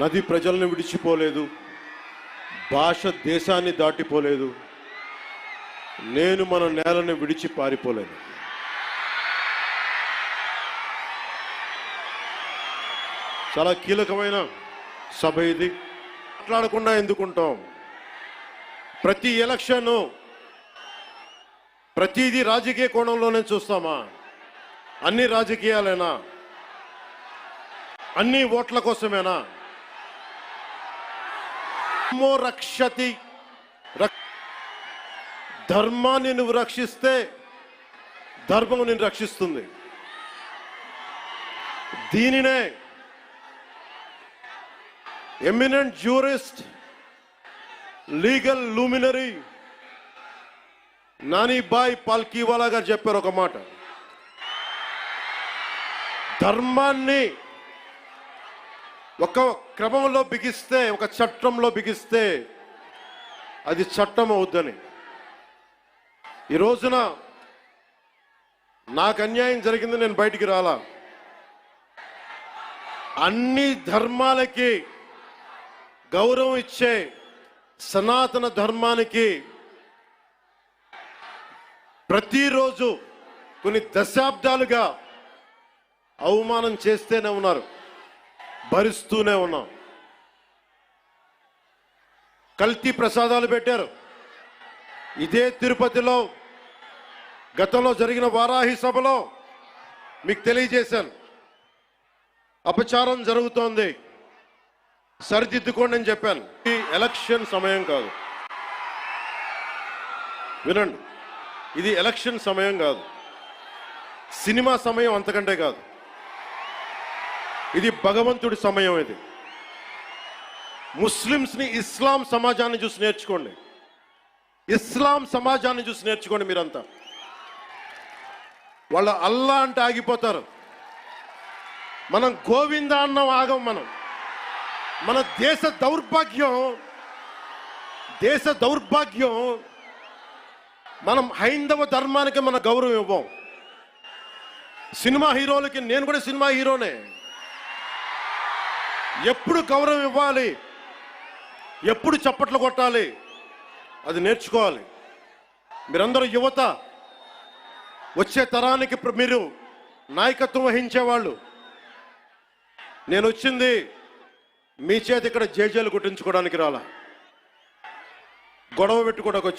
నది ప్రజలను విడిచిపోలేదు భాష దేశాన్ని దాటిపోలేదు నేను మన నేలను విడిచి పారిపోలేదు. చాలా కీలకమైన సభ ఇది. మాట్లాడకుండా ఎందుకుంటాం? ప్రతి ఎలక్షను ప్రతిదీ రాజకీయ కోణంలోనే చూస్తామా? అన్ని రాజకీయాలేనా? అన్ని ఓట్ల కోసమేనా? ధర్మో రక్షతి ధర్మాన్ని నువ్వు రక్షిస్తే ధర్మం నిన్ను రక్షిస్తుంది. దీనినే eminent jurist legal luminary Nanibhai Palkhivala గారు చెప్పారు ఒక మాట. ధర్మాన్ని ఒక క్రమంలో బిగిస్తే ఒక చట్టంలో బిగిస్తే అది చట్టం అవుద్దని ఈ రోజున నాకు అన్యాయం జరిగింది నేను బయటికి రాలా. అన్ని ధర్మాలకి గౌరవం ఇచ్చే సనాతన ధర్మానికి ప్రతిరోజు కొన్ని దశాబ్దాలుగా అవమానం చేస్తేనే ఉన్నారు. భరిస్తూనే ఉన్నాం. కల్తీ ప్రసాదాలు పెట్టారు. ఇదే తిరుపతిలో గతంలో జరిగిన వారాహి సభలో మీకు తెలియజేశాను. అపచారం జరుగుతోంది. సరిదిద్దుకోండి అని చెప్పాను. ఈ ఎలక్షన్ సమయం కాదు. వినండి. ఇది ఎలక్షన్ సమయం కాదు. సినిమా సమయం అంతకంటే కాదు. ఇది భగవంతుడి సమయం ఇది. ముస్లిమ్స్ని ఇస్లాం సమాజాన్ని చూసి నేర్చుకోండి. ఇస్లాం సమాజాన్ని చూసి నేర్చుకోండి మీరంతా. వాళ్ళు అల్లా అంటే ఆగిపోతారు. మనం గోవింద అన్నం ఆగం మనం. మన దేశ దౌర్భాగ్యం దేశ దౌర్భాగ్యం మనం హైందవ ధర్మానికి మన గౌరవం ఇవ్వం. సినిమా హీరోలకి నేను కూడా సినిమా హీరోనే. ఎప్పుడు గౌరవం ఇవ్వాలి? ఎప్పుడు చప్పట్లు కొట్టాలి? అది నేర్చుకోవాలి. మీరందరూ యువత వచ్చే తరానికి మీరు నాయకత్వం వహించేవాళ్ళు. నేను వచ్చింది మీ చేతి ఇక్కడ జేజేలు కొట్టించుకోవడానికి రాలా. గొడవ పెట్టుకోవడానికి వచ్చా?